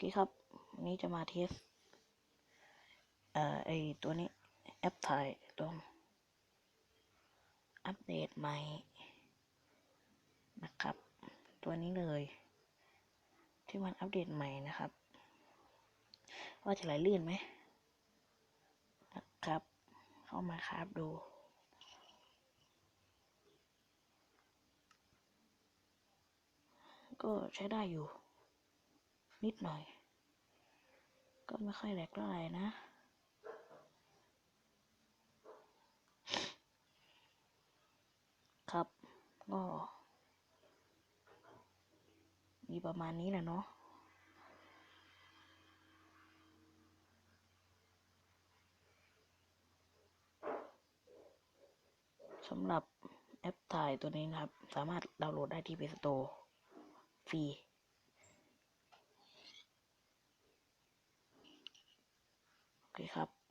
ครับวันนี้จะมาเทสเอ่อไอตัวนี้ แอปถ่ายตัวอัปเดตใหม่นะครับ ตัวนี้เลย ที่มันอัปเดตใหม่นะครับ ว่าจะไหลลื่นไหมนะครับ เข้ามาครับดูก็ใช้ได้อยู่ นิดหน่อย ก็ไม่ค่อยแหลกเท่าไหร่นะ ครับ ก็ มีประมาณนี้แหละเนาะสำหรับแอปถ่ายตัวนี้นะครับ สามารถดาวน์โหลดได้ที่ Play Store ฟรี โอเคครับ